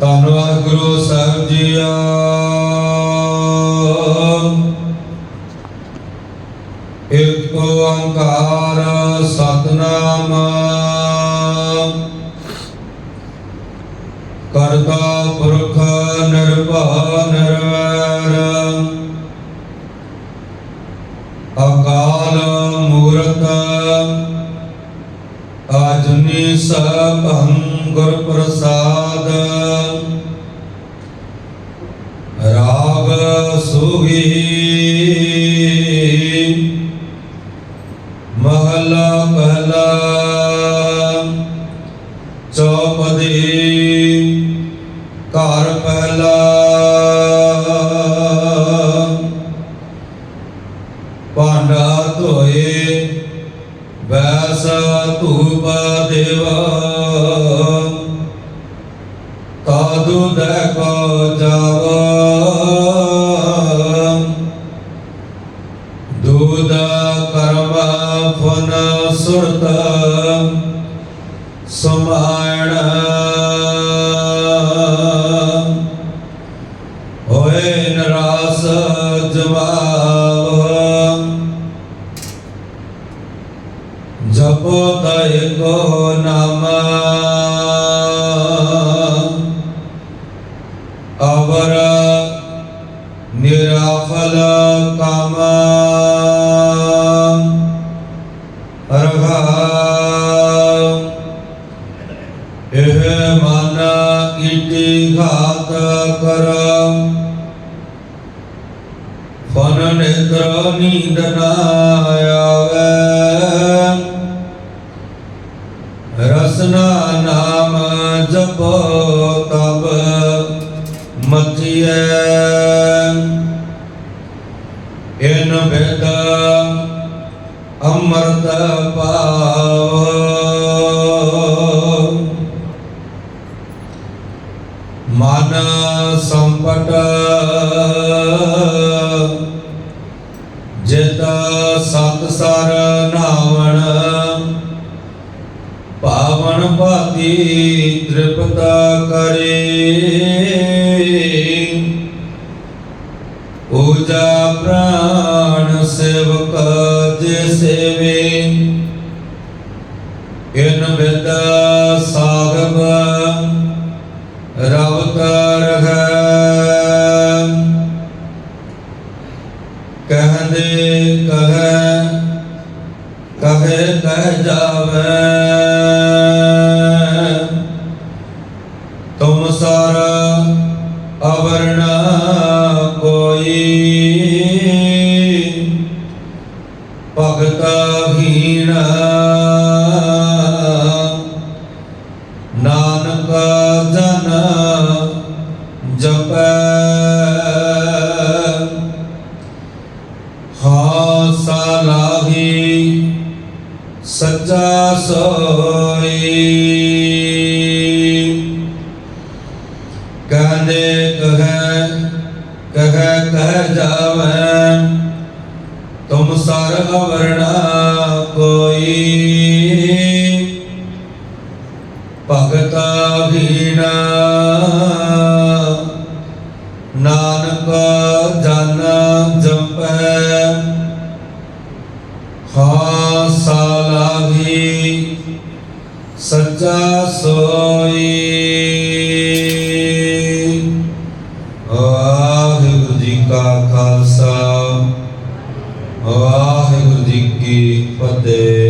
ਧੰਨਵਾਦ ਗੁਰੂ ਸਾਹਿਬ ਜੀਓ ਇੱਕ ਓੰਕਾਰ ਸਤਨਾਮ। ਕਰਤਾ ਪੁਰਖ ਨਿਰਭਉ ਨਿਰਵੈਰ। ਅਕਾਲ ਮੂਰਤ ਆਜੁਨੀ ਸਭੰ ਗੁਰ ਪ੍ਰਸਾਦ ਮਹਲਾ ਪਹਿਲਾ ਚੌਪਦੀ ਘਰ ਪਹਿਲਾ ਭਾਂਡਾ ਧੋਏ ਬੈਸ ਧੂਪ ਦੇਵਾ। ਕਾਦੂ ਦੇ ਸੁਰਤ ਸਮਾਇਣ ਹੋਏ ਨਰਾਸ ਜਵਾਬ। ਜਪੋ ਤੈ ਕੋ ਨਾਮ। ਅਵਰ ਨਿਰਾਫਲ ਕਾਮ। ਮਨ ਇਤੀ ਘਾਤ ਕਰ। ਫਨ ਨਿਦਰ ਨੀਂਦ ਨਾ ਆਵੇ। ਰਸਨਾ ਨਾਮ ਜਪੋ ਤਬ ਮਥਿਐ ਇਨ ਬਿਦ ਅਮਰਤ ਪਾਵ ਮਨ ਸੰਪਟ। ਜਿਤ ਸਤ ਸਰ ਨਾਵਣ। ਪਾਵਨ ਭਾਤੀ ਤ੍ਰਿਪਤ ਕਰੇ। ਊਜਾ ਪ੍ਰਾਣ ਸੇਵਕ ਜੇ ਸੇਵੇ। ਇਨ ਬਿਦ ਸਾਗਬ ਕਹਦੇ ਕਹੇ ਕਹਿ ਜਾਵੇ। ਤੁਮ ਸਰ ਅਵਰਣ ਕੋਈ। ਭਗਤ ਹੀਣ ਸੱਚਾ ਸੋਈ। ਕਹਦੇ ਕਹੈ ਕਹੈ, ਕਹਿ ਜਾਵੈ, ਤੁਮ ਸਰ ਅਵਰਣਾ ਕੋਈ। ਭਗਤਾ ਭੀਣਾ ਨਾਨਕ ਜਨ ਜਪੈ। ਸਾਲਾਹੀ ਸੱਚਾ ਸੋਈ। ਵਾਹਿਗੁਰੂ ਜੀ ਕਾ ਖਾਲਸਾ। ਵਾਹਿਗੁਰੂ ਜੀ ਕੀ ਫਤਿਹ।